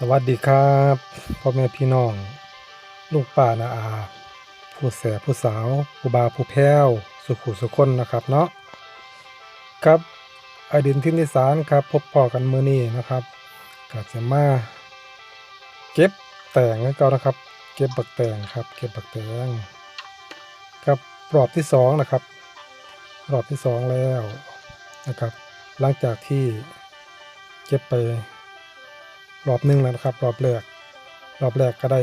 สวัสดีครับพ่อแม่พี่น้อง ลูกป้านาอา ผู้แสบผู้สาวผู้บาผู้แพ้ว สุขุสุคนนะครับเนาะครับไอดินที่นิสานครับ พบพอกันมือนี้นะครับก็จะมาเก็บแต่งให้เก่านะครับ เก็บบักแต่งครับ เก็บบักแต่งครับรอบที่สองนะครับ รอบที่สองแล้วนะครับ หลังจากที่เก็บไป รอบหนึ่งแล้วนะครับ รอบแรก รอบแรกก็ได้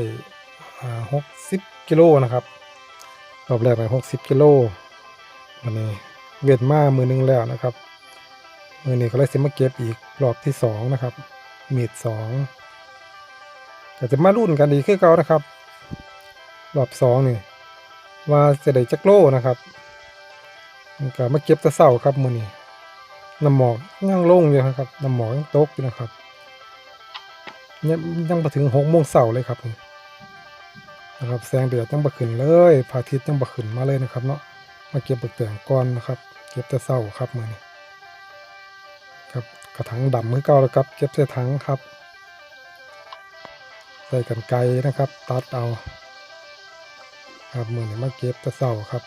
หกสิบกิโลนะครับ รอบแรกไปหกสิบกิโลวันนี้เวียดมามือหนึงแล้วนะครับมือนี้ก็เลยสิมาเก็บอีกรอบที่สองนะครับมีดสองก็จะมารุ่นกันดีขึ้นเก่านะครับ รอบสองนี่ว่าจะได้จักโลนะครับก็มาเก็บตะเสาครับมือนี้น้ำหมอกยังลงอยู่นะครับน้ำหมอกยังตกอยู่นะครับ ยังยังมาถึงหกโมงเสาร์เลยครับนี่นะครับแสงแดดยังบ่ขึ้นเลยพระอาทิตย์ยังบ่ขึ้นมาเลยนะครับเนาะมาเก็บบักแตงก่อนนะครับ เก็บแต่เสาร์ครับมือนี้ครับกระถางดำมือเก่าแล้วครับ เก็บใส่ถังครับ ใส่กันไกนะครับ ตัดเอาครับมือนี้มาเก็บแต่เสาร์ครับ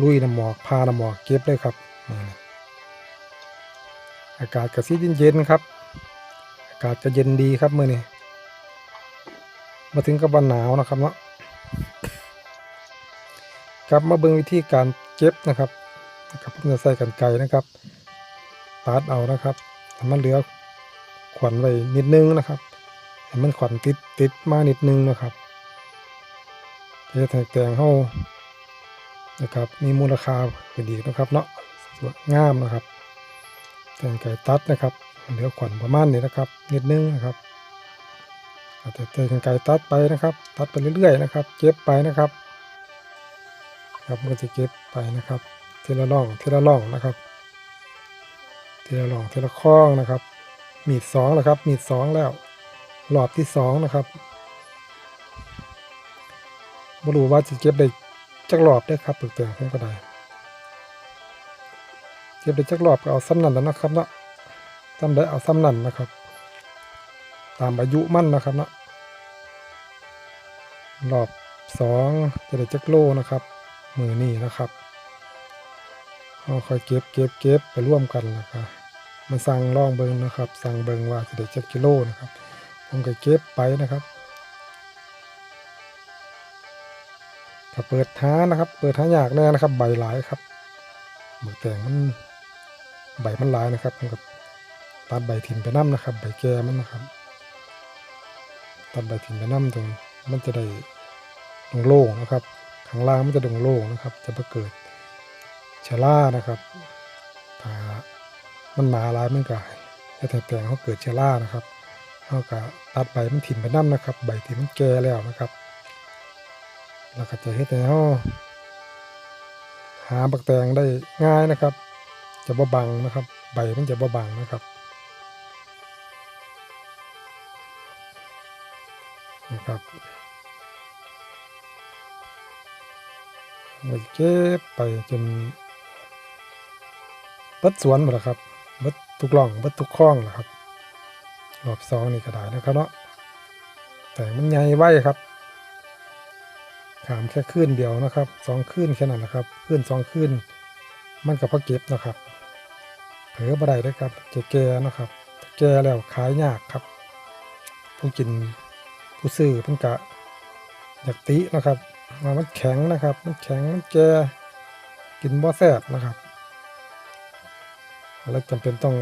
ลุยน้ำหมอกพาน้ำหมอกเก็บเลยครับมือนี้ อากาศก็สีเย็นๆครับ อากาศก็เย็นดีครับมื่อนี้มาถึงกับวันหนาวนะครับเนาะกลับมาเบิ่งวิธีการเก็บนะครับนะครับเพื่อใส่กันไกลนะครับตัดเอานะครับให้มันเหลือขวัญไว้นิดนึงนะครับให้มันขวัญติดติดมานิดนึงนะครับจะให้แตงเฮานะครับมีมูลค่าขึ้นอีนะครับเนาะสวยงามนะครับ แตงไก่ตัดนะครับเหลือขวัญประมาณนี้นะครับนิดนึงนะครับอาจจะแตงไก่ตัดไปนะครับ ตัดไปเรื่อยๆนะครับ เก็บไปนะครับ ครับมันจะเก็บไปนะครับ ทีละร่องทีละร่องนะครับ ทีละร่องทีละข้องนะครับ มีดสองแล้วครับ มีดสองแล้วรอบที่สองนะครับไม่รู้ว่าจะเก็บได้จักรอบได้ครับเปึกเตืองผมก็ได้ ก็บได้จักรอบก็เอาซ้ำนั่นแล้วนะครับเนาะซ้ำได้เอาซ้ำนั่นนะครับ ตามอายุมั่นนะครับเนาะรอบสองจะได้จักโลนะครับ มือนี่นะครับเอาค่อยเก็บเก็บเก็บไปร่วมกันนะครับมันสั่งล่องเบิงนะครับ สั่งเบิงว่าจะได้จักกิโลนะครับ ผมก็เก็บไปนะครับถ้าเปิดท้านะครับ เปิดท้ายากแน่นะครับ ใบหลายครับหมึกแตงมัน ใบมันลายนะครับผมกับตัดใบถิ่นไปน้ำนะครับ ใบแก่มันนะครับ ตัดใบถิ่นไปน้ำตรงมันจะได้โล่งนะครับข้างล่างมันจะดงโล่งนะครับ จะมาเกิดชะล่านะครับถ้ามันหนาลายมันก็จะแต่แต่งเขาเกิดชะล่านะครับเขาก็ตัดใบมันถิ่นไปน้ำนะครับ ใบถิ่นมันแก่แล้วนะครับแล้วก็จะเฮ็ดให้เขาหาบักแตงได้ง่ายนะครับ จะบ่บังนะครับ ใบมันจะบ่บังนะครับนะครับมันเก็บไปจนบิดสวนหมดแล้วครับบิดทุกร่องบิดทุกคลองแล้วครับรอบสองนี่ก็ได้นะครับเนาะแต่มันใหญ่ไว้ครับขามแค่คืนเดียวนะครับสองคืนแค่นั้นนะครับคืนสองคืนมันกับพอเก็บนะครับ เผลอบ่ได้เด้อครับจะแก่นะครับแก่แล้วขายยากครับ ผู้กินผู้ซื้อเพิ่นกะอยากตินะครับมันแข็งนะครับ มันแข็งมันแก่กินบ่แซ่บนะครับแล้วจำเป็นต้อง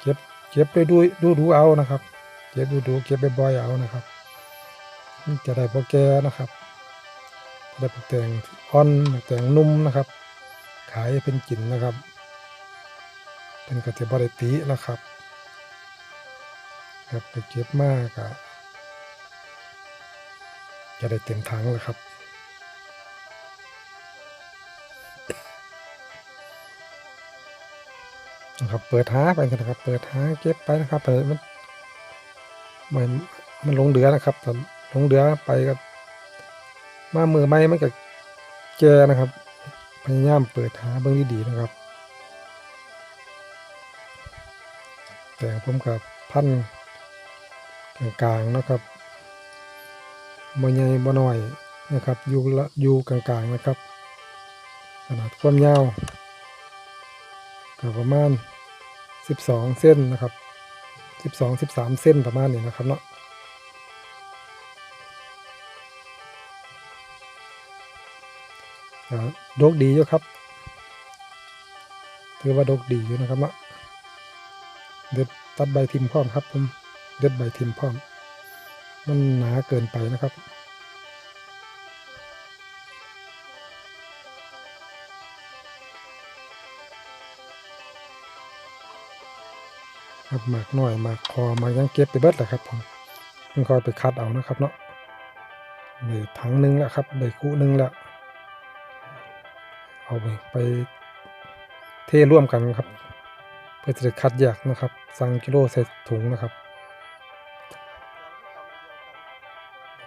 เก็บเก็บไปดูดูดูเอานะครับ เก็บดูดูเก็บไปบ่อยเอานะครับจะได้พอแก่นะครับได้ผักแตงอ่อนผักแตงนุ่มนะครับ ขายเป็นกินนะครับ เป็นกติบริตินะครับ ครับไปเก็บมากอะจะได้เต็มถังแล้วครับนะครับเปิดหาไปนะครับ เปิดหาเก็บไปนะครับไปมันมันมันลงเดือนะครับตอนลงเดือไปก็มามือไม้มันก็แก่นะครับ พยายามเปิดหาเบื้องดีๆนะครับ แต่งผมกับพันกลางๆนะครับบ่ใหญ่บ่น้อยนะครับอยู่ละอยู่กลางๆนะครับ ขนาดความยาวก็ประมาณ 12 เส้นนะครับ 12 13 เส้นประมาณนี้นะครับเนาะก็ดกดีอยู่ครับ ถือว่าดกดีอยู่นะครับเนาะ เด็ดตัดใบทิมพร้อมครับผมเด็ดใบทิมพร้อม มันหนาเกินไปนะครับครับหมากน้อยหมากคอหมากยังเก็บไปเบิดแหละครับผมต้องคอยไปคัดเอานะครับเนาะได้ถังหนึงแล้วครับได้คู่หนึงแล้วเอาไปไปเทร่วมกันครับ เพื่อจะคัดแยกนะครับ สั่งกิโลใส่ถุงนะครับ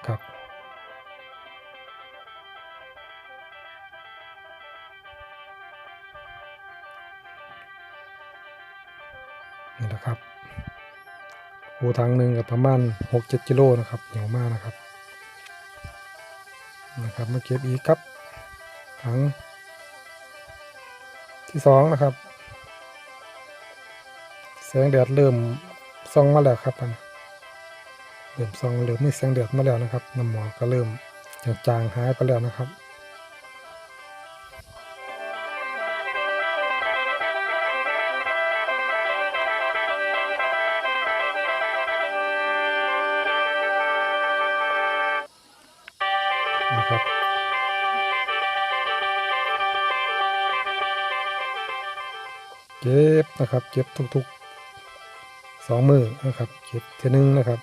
ครับนี่แหละครับหูถังหนึ่งกับประมาณหกเจ็ดกิโลนะครับเหนียวมากนะครับนะครับมาเก็บอีกครับถังที่สองนะครับ งแดดเริ่มส่องมาแล้วครับอันเริ่มส่องเริ่มมีแสงแดดมาแล้วนะครับน้ำหมอกก็เริ่มจางๆหายไปแล้วนะครับนะครับเก็บนะครับเก็บทุก สองมือนะครับเก็บเทนึงนะครับ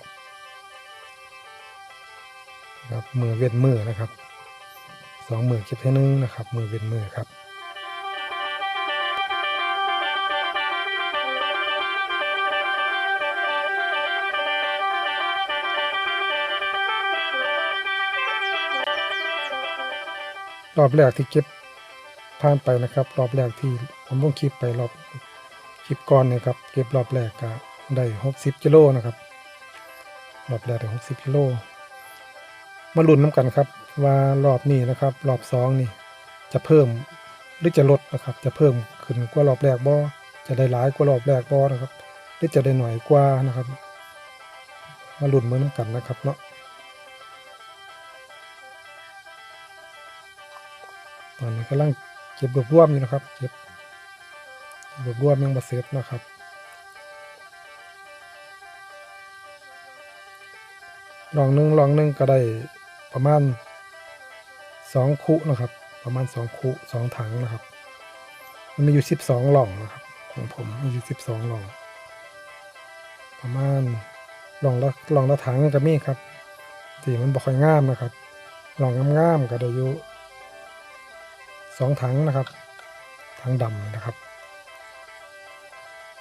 ครับมือเว้นมือนะครับสองมือเก็บเทนึงนะครับ มือเว้นมือครับรอบแรกที่เก็บผ่านไปนะครับ รอบแรกที่ผมลงคลิปไปรอบคลิปก่อนเนี่ยครับ เก็บรอบแรกก็ ได้หกสิบกิโลนะครับรอบแรกได้หกสิบกิโลมาลุ้นน้ำกันครับ ว่ารอบนี้นะครับ รอบสองนี่ จะเพิ่มหรือจะลดนะครับ จะเพิ่มขึ้นกว่ารอบแรกบ่จะได้หลายกว่ารอบแรกบ่นะครับ หรือจะได้หน่อยกว่านะครับ มาลุ้นมือน้ำกันนะครับเนาะตอนนี้กำลังเก็บรวบรวมอยู่นะครับ เก็บรวบรวมยังบาเสร็จนะครับ ลองหนึ่งลองหนึ่งก็ได้ประมาณสองคุนะครับ ประมาณสองคุสองถังนะครับ มันมีอยู่สิบสองหล่องนะครับ ของผมมีอยู่สิบสองหล่อง ประมาณหล่องละหล่องละถังก็มีครับที่มันบ่ค่อยงามนะครับหล่องงามๆก็ได้อยู่สองถังนะครับถังดำนะครับ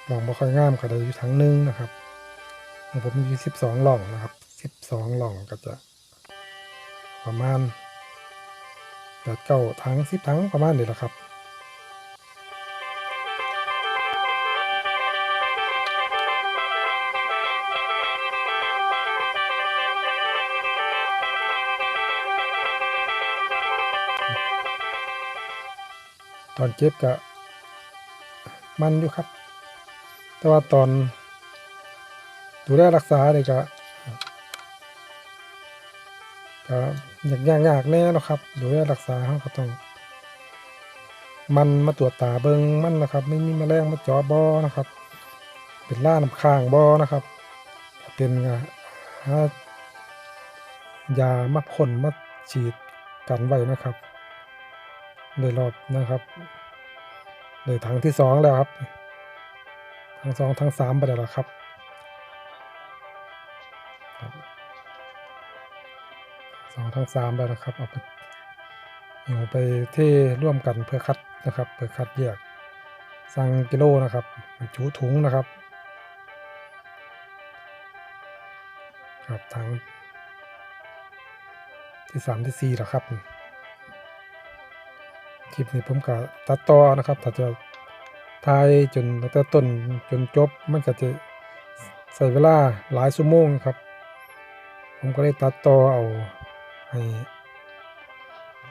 หล่องบ่ค่อยงามก็ได้อยู่ถังหนึงนะครับของผมมีสิบสองหล่องนะครับ สิบสองหล่องก็จะประมาณแปดเก้าถังสิบถังประมาณนี้แหละครับตอนเจ็บก็มันอยู่ครับ แต่ว่าตอนดูแลรักษาเนี่ยก็ ก็ยากยากยากแน่นะครับดูแลรักษาเขาก็ต้อง มันมาตรวจตาเบิงมันนะครับ ไม่มีแมลงมาจาะบอนะครับ เป็นล่าน้ำค้างบอนะครับ เป็นก็ยามาพ่นมาฉีดกันไว้นะครับได้รอบนะครับได้ถังที่สองแล้วครับ ทั้งสองทั้งสามไปแล้วครับ ทั้งสามแล้วนะครับเอาไปเอาไปเทร่วมกันเพื่อคัดนะครับเพื่อคัดแยกสั่งกิโลนะครับจุถุงนะครับครับถังที่สามที่สี่แล้วครับคลิปนี้ผมก็ตัดต่อนะครับถ้าจะทายจนตั้งแต่ต้นจนจบมันก็จะใส่เวลาหลายชั่วโมงครับ ผมก็เลยตัดต่อเอา ให้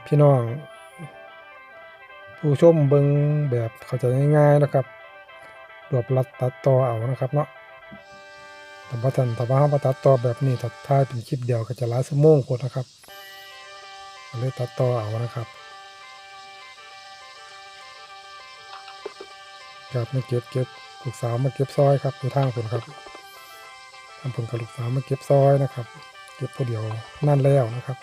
พี่น้อง ผู้ชมเบิงแบบเข้าใจง่ายๆนะครับรวบรัดตัดต่อเอานะครับเนาะแต่ว่าท่านแต่ว่าเราตัดต่อแบบนี้ตัดท้ายเป็นคลิปเดียวก็จะหลายชั่วโมงกว่านะครับเลยตัดต่อเอานะครับครับมาเก็บเก็บลูกสาวมาเก็บซอยครับอยู่ทางผมครับทางผมกับลูกสาวมาเก็บซอยนะครับ เก็บผู้เดียวนั่นแล้วนะครับ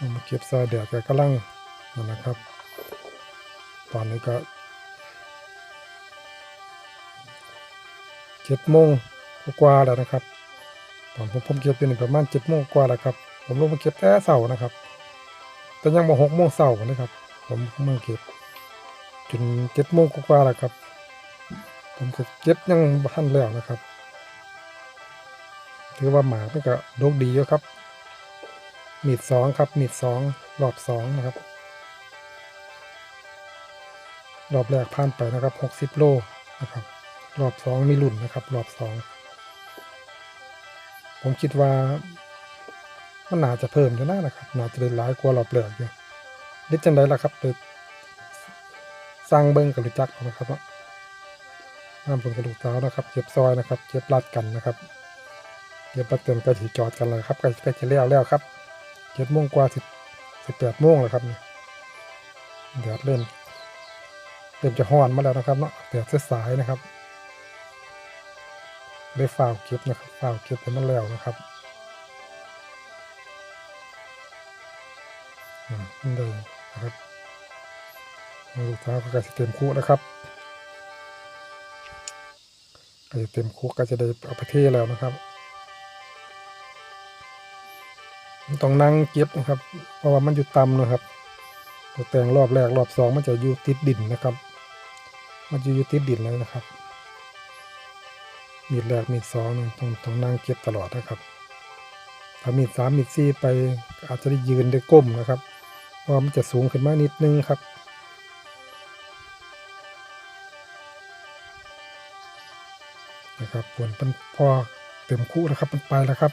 เอามาเก็บซอยแดดก็กำลังนนนะครับ ตอนนี้ก็เจ็ดโมงกว่าแล้วนะครับตอนผมผมเก็บอยู่นี่ประมาณเจ็ดโมงกว่าแล้วครับ ผมลงมาเก็บแต่เสาร์นะครับ แต่ยังบ่หกโมงเสาร์นะครับ ผมมาเก็บจนเจ็ดโมงกว่าแล้วครับ ผมก็เก็บยังบ่ทันแล้วนะครับ ถือว่าหมามันก็ดกดีอยู่ครับ มีดสองครับ มีดสองรอบสองนะครับ รอบแรกผ่านไปนะครับหกสิบโลนะครับ รอบสองมีรุ่นนะครับ รอบสองผมคิดว่ามันน่าจะเพิ่มอยู่นะนะครับน่าจะได้หลายกว่ารอบแรกอยู่นิดจังไดล่ะครับไปสร้างเบิ้งกับรูจักนะครับเนาะน้ำผมกระดูกเท้านะครับ เก็บซอยนะครับ เก็บรัดกันนะครับ เก็บประเต็มกล้ถีจอดกันเลยครับกล้ใกล้จะเลี้ยวแล้วครับ เจ็ดโมงกว่าสิบสิบแปดโมงแล้วครับเนี่ยแดดเริ่มเริ่มจะห้อนมาแล้วนะครับเนาะแดดสายนะครับได้ฝ่าวเก็บนะครับฝ่าวเก็บไปมันแล้วนะครับอืมนี่เลยนะครับลูกค้าก็ใกล้จะเต็มคุนะครับกล้จะเต็มคุก็จะได้เอาไปเทแล้วนะครับ ต้องนั่งเก็บนะครับ เพราะว่ามันอยู่ต่ำนะครับตัวแต่งรอบแรกรอบสองมันจะอยู่ติดดินนะครับ มันจะอยู่ติดดินเลยนะครับ มีดแรกมีดสองต้องต้องนั่งเก็บตลอดนะครับถ้ามีดสามมีดสี่ไปอาจจะได้ยืนได้ก้มนะครับเพราะมันจะสูงขึ้นมากนิดนึงครับนะครับผลเป็นพอเต็มคู่แล้วครับมันไปแล้วครับ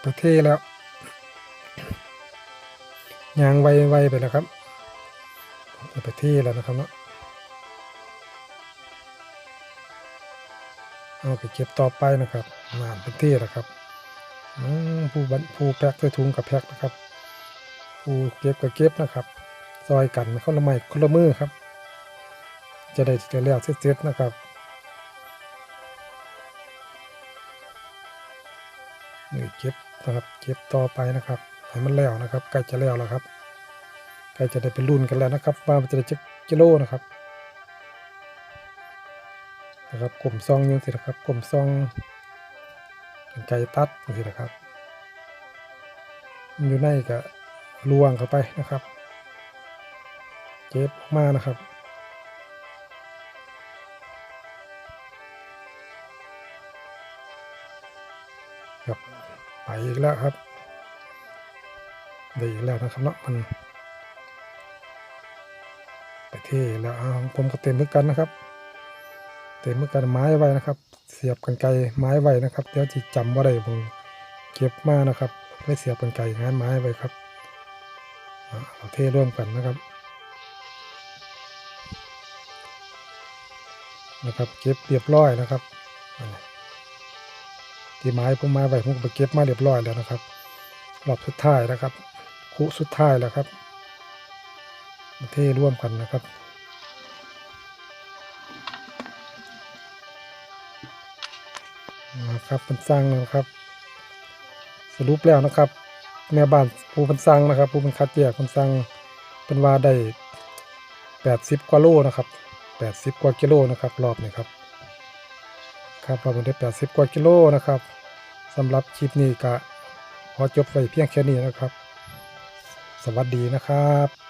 ไปเทแล้ว ยางไวๆไปแล้วครับจะไปที่แล้วนะครับเนาะเอาไปเก็บต่อไปนะครับนานเป็นที่แล้วครับผู้บันผู้แพ็คใส่ถุงกับแพ็คนะครับผู้เก็บกับเก็บนะครับ ซอยกันคนละไม้คนละมือครับ จะได้จะแล้วเสร็จๆนะครับนี่เก็บนะครับเก็บต่อไปนะครับ ให้มันแล้วนะครับใกล้จะแล้วแล้วครับใกล้จะได้เป็นรุ่นกันแล้วนะครับว่ามันจะได้จักกิโลนะครับนะครับกลมซองยังสินะครับกลมซองเป็นไก่ตัดยังสินะครับมันอยู่ในก็ลวงเข้าไปนะครับเก็บออกมานะครับครับไปอีกแล้วครับ ได้อีกแล้วนะครับเนาะมันไปเทแล้วของผมก็เต็มเหมือนกันนะครับ เต็มเหมือนกันไม้ไว้นะครับ เสียบกันไกรไม้ไว้นะครับเดี๋ยวจะจำว่าได้ผมเก็บมานะครับไม่เสียบกันไกรงานไม้ไว้ครับเอาเทร่วมกันนะครับนะครับเก็บเรียบร้อยนะครับที่ไม้ผมมาไว้ผมก็ไปเก็บมาเรียบร้อยแล้วนะครับรอบสุดท้ายนะครับ คุสุดท้ายแล้วครับเทร่วมกันนะครับนะครับเป็นสร้างนะครับ สรุปแล้วนะครับ แม่บ้านผู้เป็นสร้างนะครับ ผู้เป็นคัดแยกเป็นสร้างเป็นว่าได้แปดสิบกว่าโลนะครับแปดสิบกว่ากิโลนะครับรอบนี้ครับครับเราได้แปดสิบกว่ากิโลนะครับสำหรับคลิปนี้ก็ขอจบไว้เพียงแค่นี้นะครับ สวัสดีนะครับ